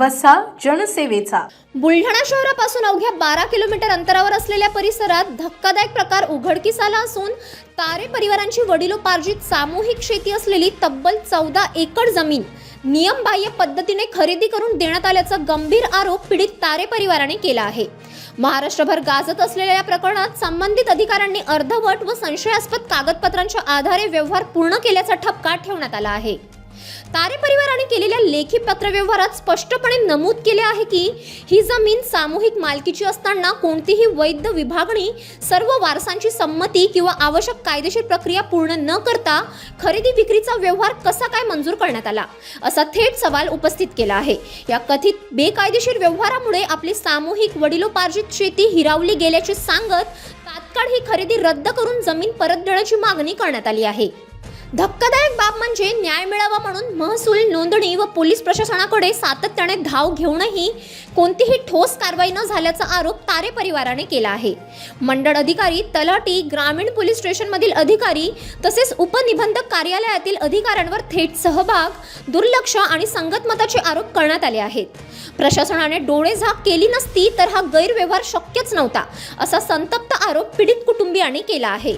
वसा जनसेवेचा. बुलढाणा शहरापासून अवघ्या बारा किलोमीटर अंतरावर असलेल्या परिसरात धक्कादायक प्रकार उघडकीस आला असून तारे परिवारांची वडिलोपार्जित सामूहिक शेती असलेली तब्बल चौदा एकर जमीन नियमबाह्य पद्धतीने खरेदी करून देण्यात आल्याचा गंभीर आरोप पीडित तारे परिवाराने केला आहे. महाराष्ट्रभर गाजत असलेल्या या प्रकरणात संबंधित अधिकाऱ्यांनी अर्धवट व संशयास्पद कागदपत्रांच्या आधारे व्यवहार पूर्ण केल्याचा ठपका ठेवण्यात आला आहे. तारे परिवाराने केलेल्या लेखी पत्रव्यवहारात स्पष्टपणे नमूद केले आहे की ही जमीन सामूहिक मालकीची असताना कोणतीही वैध विभागणी सर्व वारसांची संमती किंवा आवश्यक कायदेशीर प्रक्रिया पूर्ण न करता खरेदी विक्रीचा व्यवहार कसा काय मंजूर करण्यात आला असा थेट सवाल उपस्थित केला आहे. या कथित बेकायदेशीर व्यवहारामुळे आपली सामूहिक वडिलोपार्जित शेती हिरावली गेल्याचे सांगत तात्काळ ही खरेदी रद्द करून जमीन परत देण्याची मागणी करण्यात आली आहे. धक्कादायक बाब म्हणजे न्याय मिळावा म्हणून महसूल नोंदणी व पोलीस प्रशासनाकडे सातत्याने धाव घेऊनही कोणतीही ठोस कारवाई न झाल्याचा आरोप तारे परिवाराने केला आहे. मंडळ अधिकारी तलाठी ग्रामीण पोलीस स्टेशनमधील अधिकारी तसेच उपनिबंधक कार्यालयातील अधिकाऱ्यांवर थेट सहभाग दुर्लक्ष आणि संगतमताचे आरोप करण्यात आले आहेत. प्रशासनाने डोळे झाक केली नसती तर हा गैरव्यवहार शक्यच नव्हता असा संतप्त आरोप पीडित कुटुंबियांनी केला आहे.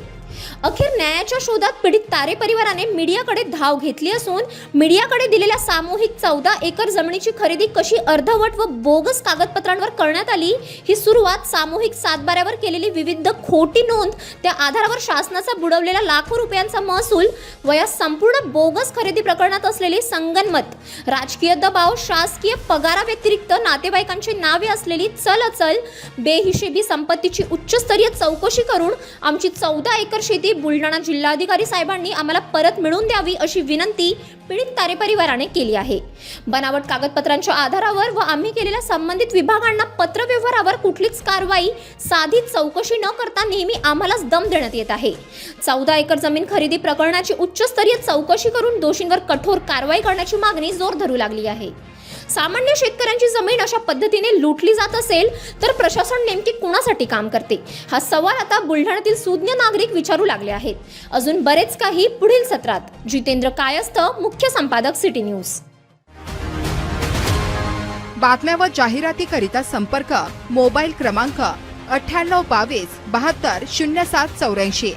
अखेर न्यायाच्या शोधात पीडित तारे परिवाराने मीडियाकडे धाव घेतली असून मीडियाकडे दिलेल्या सामूहिक चौदा एकर जमिनीची खरेदी कशी अर्धवट व बोगस कागदपत्रांवर करण्यात आली ही सुरुवात सामूहिक सातबाऱ्यावर केलेली विविध खोटी नोंद त्या आधारावर शासनाचा बुडवलेला लाखो रुपयांचा महसूल वया संपूर्ण बोगस खरेदी प्रकरणात असलेले संगनमत राजकीय दबाव शासकीय पगाराव्यतिरिक्त नातेवाईकांची नावे असलेली चल अचल बेहिशेबी संपत्तीची उच्चस्तरीय चौकशी करून आमची चौदा एकर शेती बुलढाणा जिल्हाधिकारी साहेबांनी आम्हाला परत मिळवून द्यावी अशी विनंती पीडित तारे परिवाराने केली आहे. बनावट कागदपत्रांच्या आधारावर व आम्ही केलेल्या संबंधित विभागांना पत्रव्यवहारावर कुठलीच कारवाई साधी चौकशी न करता नेहमी आम्हालाच दम देण्यात येत आहे. चौदा एकर जमीन खरेदी प्रकरणाची उच्चस्तरीय चौकशी करून दोषींवर कठोर कारवाई करण्याची मागणी जोर धरू लागली आहे. सामान्य शेतकऱ्यांची जमीन अशा पद्धतीने लुटली जात असेल तर प्रशासन नेमके कुणासाठी काम करते? हा सवाल आता बुलढाण्यातील सुज्ञ नागरिक विचारू लागले आहेत. अजून बरेच काही पुढील सत्रात. जितेंद्र कायस्थ मुख्य संपादक सिटी न्यूज. बातम्या व जाहिरातीकरिता संपर्क मोबाईल क्रमांक अठ्ठ्याण्णव बावीस बहात्तर शून्य सात चौऱ्याऐंशी.